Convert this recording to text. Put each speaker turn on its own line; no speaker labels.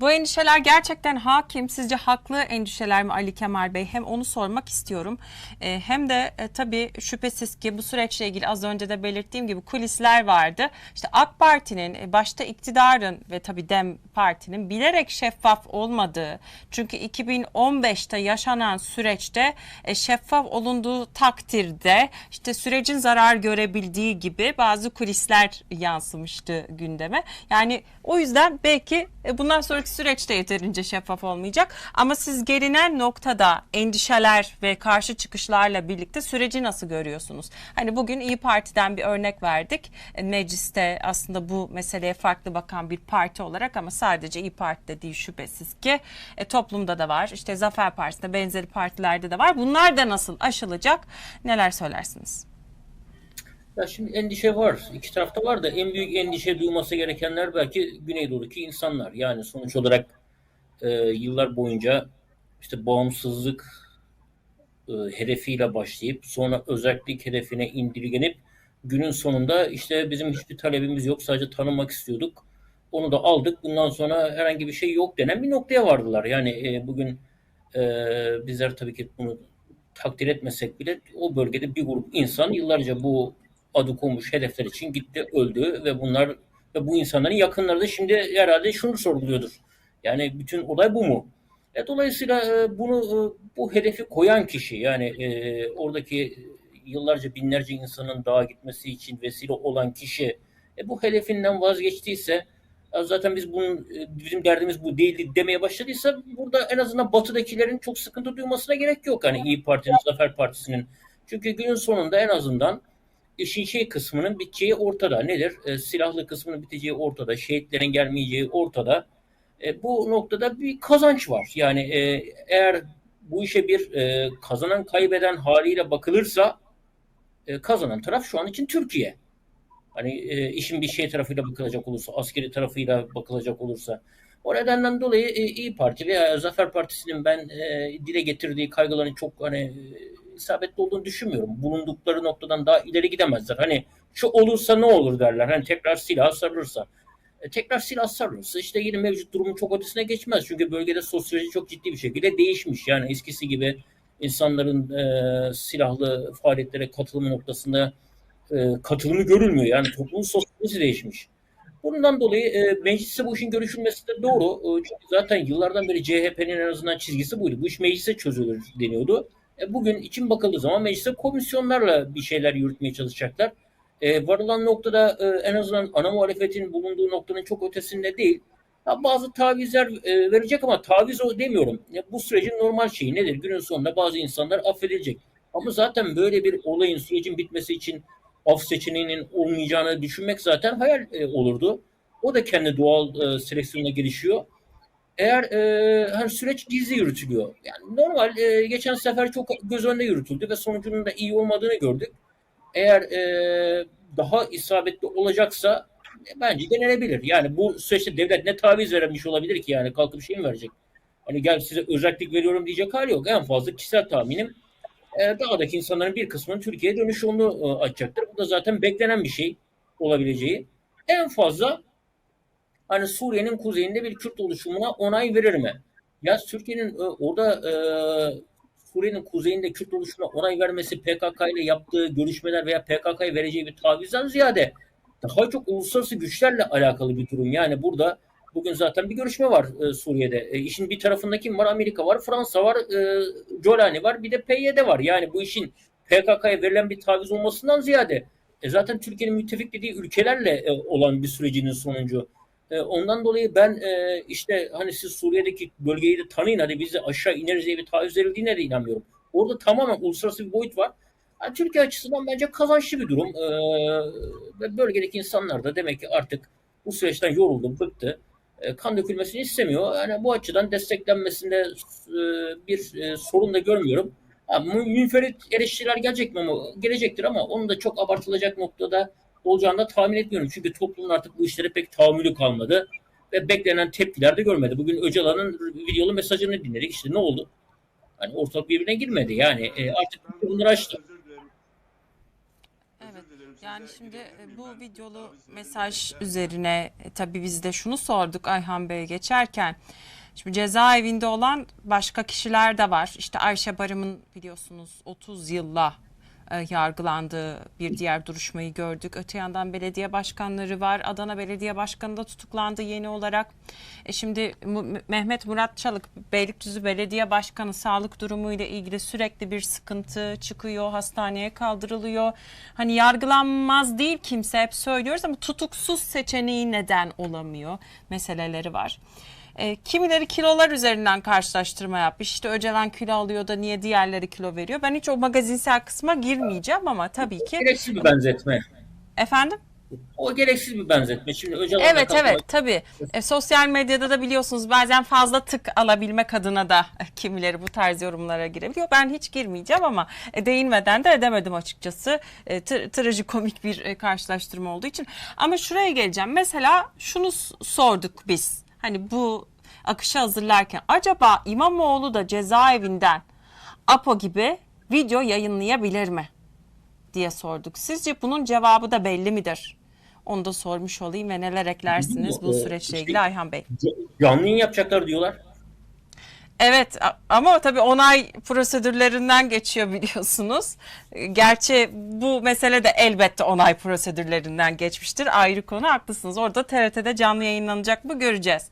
Bu endişeler gerçekten hakim. Sizce haklı endişeler mi Ali Kemal Bey? Hem onu sormak istiyorum. E, hem de e, tabii şüphesiz ki bu süreçle ilgili az önce de belirttiğim gibi kulisler vardı. İşte AK Parti'nin e, başta iktidarın ve tabii Dem Parti'nin bilerek şeffaf olmadığı çünkü 2015'te yaşanan süreçte e, şeffaf olunduğu takdirde işte sürecin zarar görebildiği gibi bazı kulisler yansımıştı gündeme. Yani o yüzden belki e, bundan sonraki süreçte yeterince şeffaf olmayacak. Ama siz gelinen noktada endişeler ve karşı çıkışlarla birlikte süreci nasıl görüyorsunuz? Hani bugün İyi Parti'den bir örnek verdik. E, Mecliste aslında bu meseleye farklı bakan bir parti olarak ama sadece İyi Parti'de değil şüphesiz ki e, toplumda da var. İşte Zafer Partisi'nde benzeri partilerde de var. Bunlar da nasıl aşılacak? Neler söylersiniz?
Ya şimdi endişe var. İki tarafta var da en büyük endişe duyması gerekenler belki Güneydoğu'daki insanlar. Yani sonuç olarak e, yıllar boyunca işte bağımsızlık e, hedefiyle başlayıp sonra özellik hedefine indirgenip günün sonunda işte bizim hiçbir talebimiz yok sadece tanımak istiyorduk. Onu da aldık. Bundan sonra herhangi bir şey yok denen bir noktaya vardılar. Yani e, bugün e, bizler tabii ki bunu takdir etmesek bile o bölgede bir grup insan yıllarca bu adı konmuş hedefler için gitti, öldü ve bunlar ve bu insanların yakınları da şimdi herhalde şunu sorguluyordur. Yani bütün olay bu mu? E, dolayısıyla e, bunu e, bu hedefi koyan kişi yani e, oradaki yıllarca binlerce insanın dağa gitmesi için vesile olan kişi e, bu hedefinden vazgeçtiyse e, zaten biz bunun bizim derdimiz bu değildi demeye başladıysa burada en azından batıdakilerin çok sıkıntı duymasına gerek yok. Hani İyi Parti'nin, Zafer Partisi'nin. Çünkü günün sonunda en azından işin şey kısmının biteceği ortada. Nedir? E, silahlı kısmının biteceği ortada. Şehitlerin gelmeyeceği ortada. E, bu noktada bir kazanç var. Yani e, eğer bu işe bir e, kazanan kaybeden haliyle bakılırsa e, kazanan taraf şu an için Türkiye. Hani e, işin bir şey tarafıyla bakılacak olursa, askeri tarafıyla bakılacak olursa. O nedenden dolayı e, İyi Parti veya Zafer Partisi'nin ben e, dile getirdiği kaygıların çok hani isabetli olduğunu düşünmüyorum. Bulundukları noktadan daha ileri gidemezler. Hani şu olursa ne olur derler. Hani tekrar silah sarılırsa. E, tekrar silah sarılırsa işte yine mevcut durumun çok ötesine geçmez. Çünkü bölgede sosyoloji çok ciddi bir şekilde değişmiş. Yani eskisi gibi insanların e, silahlı faaliyetlere katılımı noktasında e, katılımı görülmüyor. Yani toplumun sosyolojisi değişmiş. Bundan dolayı e, mecliste bu işin görüşülmesi de doğru. E, çünkü zaten yıllardan beri CHP'nin en azından çizgisi buydu. Bu iş meclise çözülür deniyordu. E, bugün için bakıldığı zaman mecliste komisyonlarla bir şeyler yürütmeye çalışacaklar. E, varılan noktada e, en azından ana muhalefetin bulunduğu noktanın çok ötesinde değil. Ha, bazı tavizler e, verecek ama taviz o demiyorum. Ya, bu sürecin normal şeyi nedir? Günün sonunda bazı insanlar affedilecek. Ama zaten böyle bir olayın sürecin bitmesi için af seçeneğinin olmayacağını düşünmek zaten hayal e, olurdu. O da kendi doğal e, seleksiyonuna gelişiyor. Eğer e, hani süreç gizli yürütülüyor. Yani normal e, geçen sefer çok göz önünde yürütüldü ve sonucunun da iyi olmadığını gördük. Eğer e, daha isabetli olacaksa e, bence denenebilir. Yani bu süreçte devlet ne taviz vermiş olabilir ki yani kalkıp şey mi verecek? Hani gel size özellik veriyorum diyecek hali yok. En fazla kişisel tahminim e, dağdaki insanların bir kısmının Türkiye'ye dönüş yolunu e, açacaktır. Bu da zaten beklenen bir şey olabileceği. En fazla hani Suriye'nin kuzeyinde bir Kürt oluşumuna onay verir mi? Ya Türkiye'nin e, orada e, Suriye'nin kuzeyinde Kürt oluşumuna onay vermesi PKK ile yaptığı görüşmeler veya PKK'ya vereceği bir tavizden ziyade daha çok uluslararası güçlerle alakalı bir durum. Yani burada bugün zaten bir görüşme var e, Suriye'de. E, işin bir tarafında kim var? Amerika var, Fransa var, e, Jolani var, bir de PYD var. Yani bu işin PKK'ya verilen bir taviz olmasından ziyade e, zaten Türkiye'nin müttefik dediği ülkelerle e, olan bir sürecinin sonucu. E, ondan dolayı ben e, işte hani siz Suriye'deki bölgeyi de tanıyın hadi biz de aşağı ineriz diye bir taviz verildiğine de inanmıyorum. Orada tamamen uluslararası bir boyut var. Yani Türkiye açısından bence kazançlı bir durum. E, ve bölgedeki insanlar da demek ki artık bu süreçten yoruldu, bıktı. E, kan dökülmesini istemiyor. Yani bu açıdan desteklenmesinde e, bir e, sorun da görmüyorum. Ha, mü- münferit eleştiriler gelecek mi? Gelecektir ama onun da çok abartılacak noktada olacağını da tahmin etmiyorum. Çünkü toplumun artık bu işlere pek tahammülü kalmadı. Ve beklenen tepkiler de görmedi. Bugün Öcalan'ın videolu mesajını dinledik. İşte ne oldu? Hani ortalık birbirine girmedi. Yani e, artık bunları açtı.
Evet. Yani şimdi e, bu videolu mesaj üzerine e, tabii biz de şunu sorduk Ayhan Bey'e geçerken. Şimdi cezaevinde olan başka kişiler de var. İşte Ayşe Barım'ın biliyorsunuz 30 yılla yargılandığı bir diğer duruşmayı gördük. Öte yandan belediye başkanları var. Adana Belediye Başkanı da tutuklandı yeni olarak. E şimdi Mehmet Murat Çalık Beylikdüzü Belediye Başkanı sağlık durumuyla ilgili sürekli bir sıkıntı çıkıyor. Hastaneye kaldırılıyor. Hani yargılanmaz değil kimse hep söylüyoruz ama tutuksuz seçeneği neden olamıyor meseleleri var. E, kimileri kilolar üzerinden karşılaştırma yapmış. İşte Öcalan kilo alıyor da niye diğerleri kilo veriyor? Ben hiç o magazinsel kısma girmeyeceğim ama tabii ki.
Gereksiz bir benzetme.
Efendim?
O gereksiz bir benzetme. Şimdi Öcalan'la
Evet
kalkmak-
evet tabii. E, sosyal medyada da biliyorsunuz bazen fazla tık alabilmek adına da kimileri bu tarz yorumlara girebiliyor. Ben hiç girmeyeceğim ama e, değinmeden de edemedim açıkçası. E, tra- trajikomik bir e, karşılaştırma olduğu için. Ama şuraya geleceğim. Mesela şunu sorduk biz. Hani bu akışı hazırlarken acaba İmamoğlu da cezaevinden APO gibi video yayınlayabilir mi? diye sorduk. Sizce bunun cevabı da belli midir? Onu da sormuş olayım ve neler eklersiniz bu süreçle
işte-
ilgili Ayhan Bey?
Canlı yayın yapacaklar diyorlar.
Evet ama tabii onay prosedürlerinden geçiyor biliyorsunuz. E, Gerçi bu mesele de elbette onay prosedürlerinden geçmiştir. Ayrı konu haklısınız. Orada TRT'de canlı yayınlanacak mı göreceğiz.